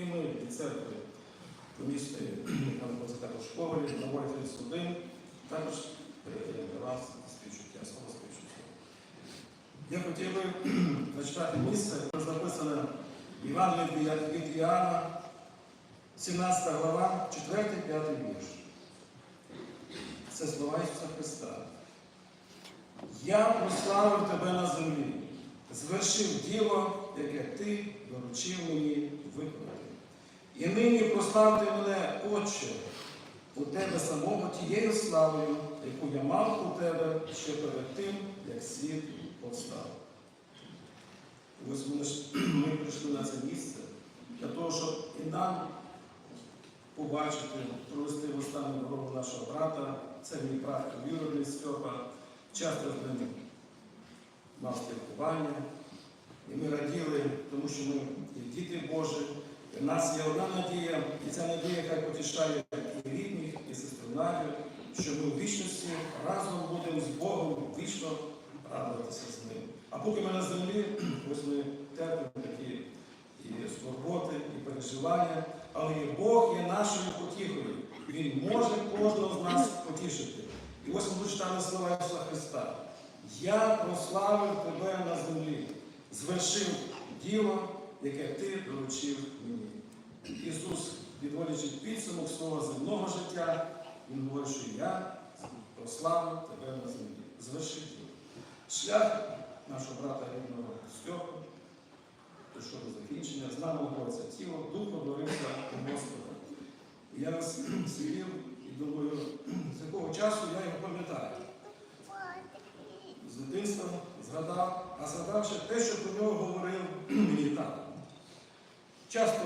І ми від церкви помісної також школи, номер 31, також вас співчуття, слово співчуття. Я хотів би зачитати місце, де записане Іван від Іоанна, 17 глава, 4-5 вірш. Це слова Ісуса Христа. Я прославив тебе на землі, звершив діло, яке ти доручив мені виконати. І нині прославте мене, Отче, у тебе самого тією славою, яку я мав у тебе ще перед тим, як світ повстав. Ось ми, прийшли на це місце для того, щоб і нам побачити, провести в останню дорогу нашого брата, це мій брат Юрій Стьопа, часто з ним мав спілкування. І ми раділи, тому що ми є діти Божі. В нас є одна надія, і ця надія, яка потішає і рідних, і сестру що ми в вічності разом будемо з Богом вічно радуватися з ним. А поки ми на землі, ось ми терпимо такі і скорботи, і переживання, але і Бог є нашою потіхою. Він може кожного з нас потішити. І ось ми читали слова Ісуса Христа. Я прославив тебе на землі, звершив діло, яке ти доручив мені. Ісус, підводячи підсумок свого земного життя, Він говорить, що я прославив тебе на землі, звершив. Шлях нашого брата рідного Стьопа, прийшов до закінчення, з нами говориться тіло, дух одорився у Господа. І я вас свідів і думаю, з якого часу я його пам'ятаю. З дитинства згадав, а згадавши те, що про нього говорив мені тато. Часто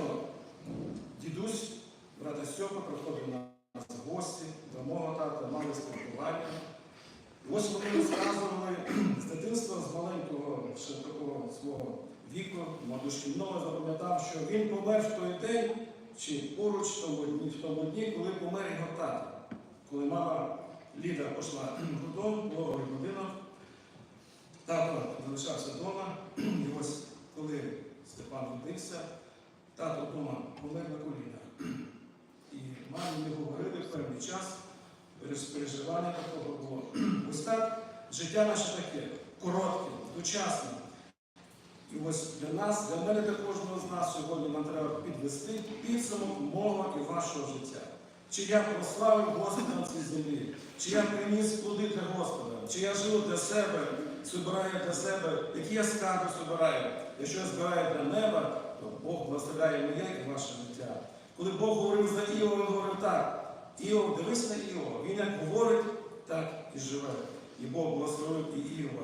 дідусь, брата Стьопа, приходив на нас в гості до мого тата, мали спілкування. Ось вони розказували з дитинства, з маленького ще такого свого віку, мабуть, шкільного запам'ятав, що він помер в той день чи поруч в тому дні, в тому дні, коли помер його тато. Коли мама Ліда пішла додому, пологовий будинок, тато залишався вдома, і ось коли Степан родився, тато вдома помер на колінах. І мамі не говорили в певний час, переживання такого було. Ось так життя наше таке, коротке, дочасне. І ось для нас, для мене, для кожного з нас сьогодні нам треба підвести підсумок мого і вашого життя. Чи я прославив Господа на цій землі, чи я приніс плоди для Господа, чи я живу для себе, збираю для себе, які я скарби збираю. Якщо я збираю для неба, Бог благословляє моє і ваше життя. Коли Бог говорив за Іова, він говорив так. Іов, дивись на Іова. Він як говорить, так і живе. І Бог благословив і Іова.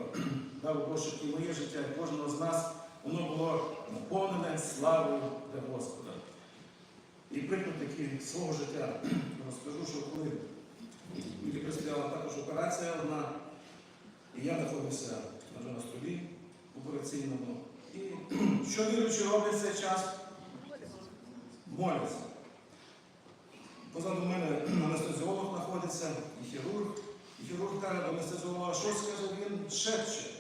Дав щоб і моє життя, і кожного з нас, воно було наповнене славою для Господа. І приклад такий свого життя розкажу, що коли мені предстояла також операція одна, і я знаходився на столі операційному. І що віруючи роблять цей час? Моляться. Позаду мене анестезіолог знаходиться і хірург. І хірург каже до анестезіолога, що скаже, він шепче.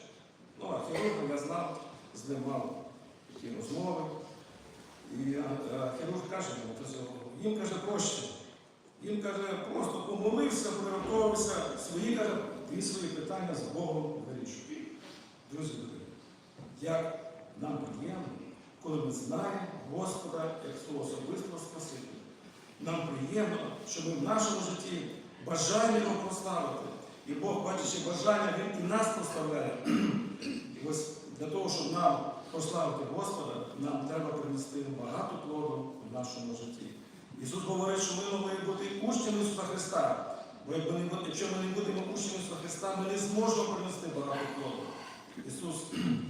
Ну, а хірурга я знав, з ним мав такі розмови. І а, а, хірург каже анестезіологу, їм каже проще. Їм каже, просто помолився, приготувався, свої каже, він свої питання з Богом вирішує. Друзі, як нам приємно, коли ми знаємо Господа як свого особистого Спасителя. Нам приємно, що ми в нашому житті бажаємо його прославити. І Бог, бачачи бажання, Він і нас прославляє. І ось для того, щоб нам прославити Господа, нам треба принести багато плоду в нашому житті. Ісус говорить, що ми маємо бути учнями Ісуса Христа. Бо якщо ми не будемо учнями Ісуса Христа, ми не зможемо принести багато плоду. Ісус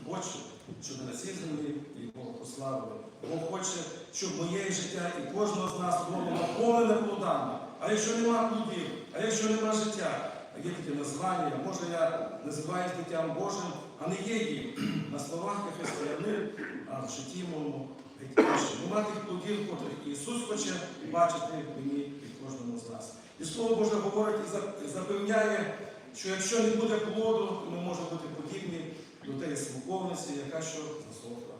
хоче, щоб на цій землі його прославили. Бог хоче, щоб моє життя і кожного з нас було наповнене плодами. А якщо нема плодів, а якщо нема життя, а є таке названня, може я називаюсь дитям Божим, а не є їм. На словах я християнин, а в житті моєму геть інше. Нема тих плодів, котрих Ісус хоче бачити в мені і кожному з нас. І Слово Боже говорить і і запевняє, що якщо не буде плоду, то ми можемо бути подібні до тієї смоковниці, яка що засохла.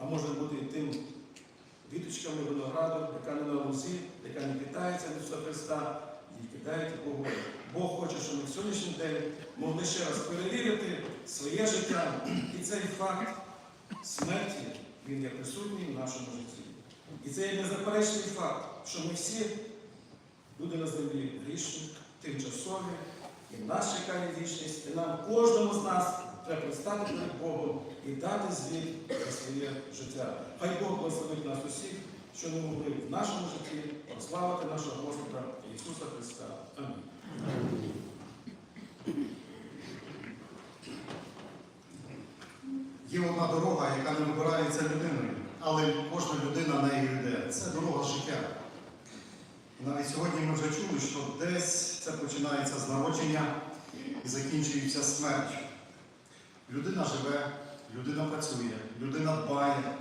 А може бути і тим квіточками винограду, яка не на лузі, яка не питається від Ісуса Христа, і кидаєте Богу. Бог хоче, щоб ми в сьогоднішній день могли ще раз перевірити своє життя. І цей факт смерті, він є присутній в нашому житті. І це є незаперечний факт, що ми всі люди на землі грішні, тимчасові, і нас чекає вічність, і нам кожному з нас треба предстати перед Богом і дати звіт за своє життя. Хай Бог благословить нас усіх, що ми могли в нашому житті прославити нашого Господа Ісуса Христа. Амінь. Є одна дорога, яка не вибирається людиною, але кожна людина нею йде. Це дорога життя. Навіть сьогодні ми вже чули, що десь це починається з народження і закінчується смертю. Людина живе, людина працює, людина дбає,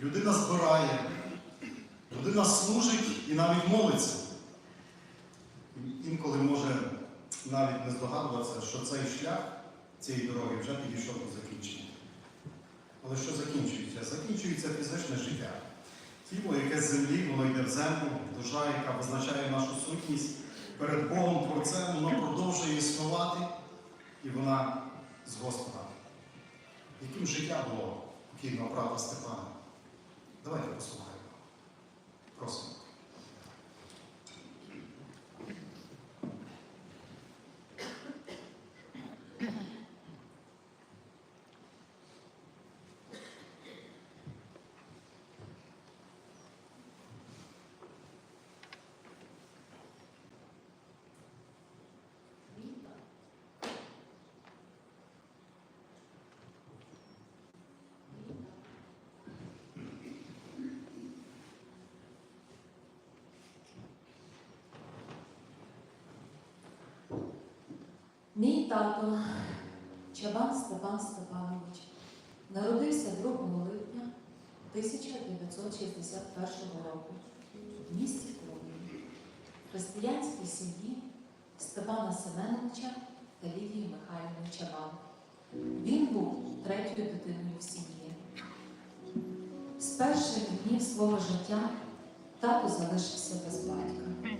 людина збирає, людина служить і навіть молиться. Інколи може навіть не здогадуватися, що цей шлях цієї дороги вже підійшов до закінчення. Але що закінчується? Закінчується фізичне життя. Тіло, яке з землі, воно йде в землю, душа, яка визначає нашу сутність перед Богом Творцем, воно продовжує існувати, і вона з Господа. Яким життя було покійного брата Степана? Давайте послухаємо. Просимо. Мій тато Чабан Степан Степанович народився 2 липня 1961 року в місті Кові, в християнській сім'ї Степана Семеновича та Лідії Михайлівни Чабан. Він був третьою дитиною в сім'ї. З перших днів свого життя тато залишився без батька.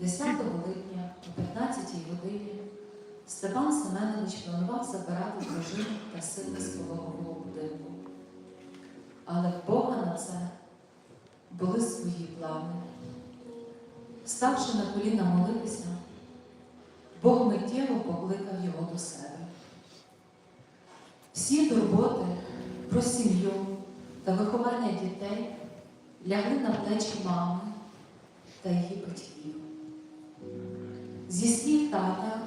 10 липня о 15 годині Степан Семенович планував забирати дружину та з пологового будинку. Але в Бога на це були свої плани. Ставши на коліна молитися, Бог миттєво покликав його до себе. Всі турботи про сім'ю та виховання дітей лягли на плечі мами та її батьків. Зі слів тата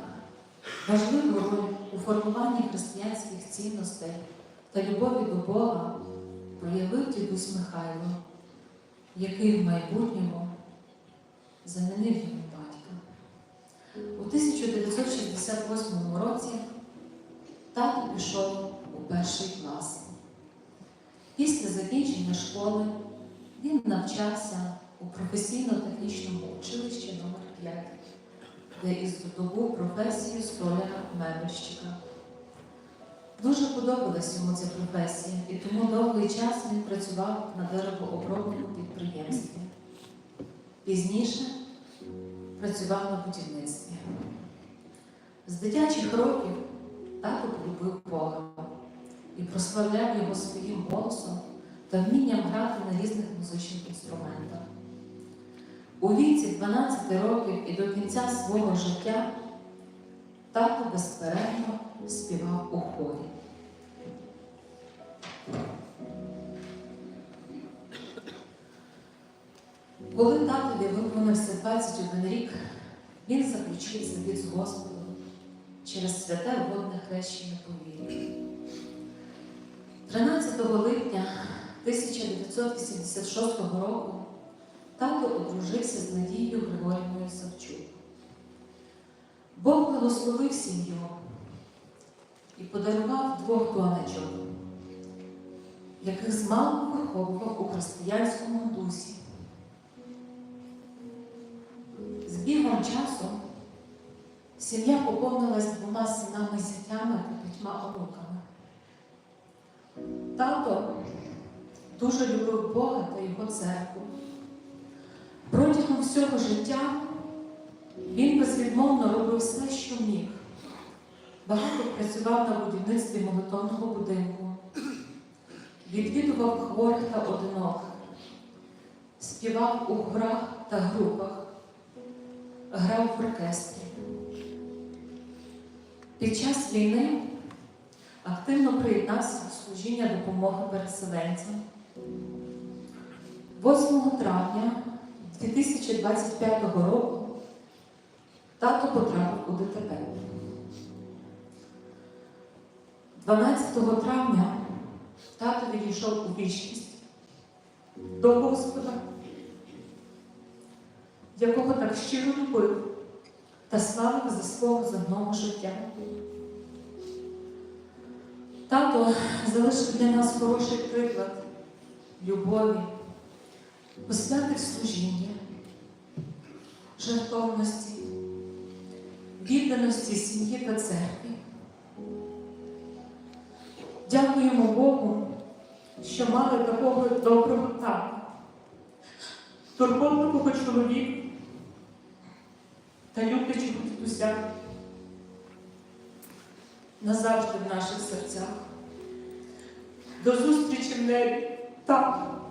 важливу роль у формуванні християнських цінностей та любові до Бога проявив дідусь Михайло, який в майбутньому замінив йому батька. У 1968 році тато пішов у перший клас. Після закінчення школи він навчався у професійно-технічному училищі номер 5 де і здобув професію столяра-мебельщика. Дуже подобалась йому ця професія, і тому довгий час він працював на деревообробному підприємстві. Пізніше працював на будівництві. З дитячих років тато полюбив Бога і прославляв його своїм голосом та вмінням грати на різних музичних інструментах. У віці 12 років і до кінця свого життя тато безперервно співав у хорі. Коли татові виповнився 21 рік, він заключив завіт з Господом через святе водне хрещення повір'я. 13 липня 1986 року тато одружився з Надією Григорівною Савчук. Бог благословив сім'ю і подарував двох донечок, яких змалку виховував у християнському дусі. З бігом часу сім'я поповнилась двома синами зятями та п'ятьма онуками. Тато дуже любив Бога та його церкву. Всього життя він безвідмовно робив все, що міг. Багато працював на будівництві молитовного будинку, відвідував хворих та одиноких, співав у хорах та групах, грав в оркестрі. Під час війни активно приєднався до служіння допомоги переселенцям. 8 травня 2025 року тато потрапив у ДТП. 12 травня тато відійшов у вічність до Господа, якого так щиро любив та славив за свого земного життя. Тато залишив для нас хороший приклад любові, посвяти служіння, жертовності, відданості сім'ї та церкві. Дякуємо Богу, що мали такого доброго тата, турботливого чоловіка та люблячого дідуся назавжди в наших серцях. До зустрічі в небі, так.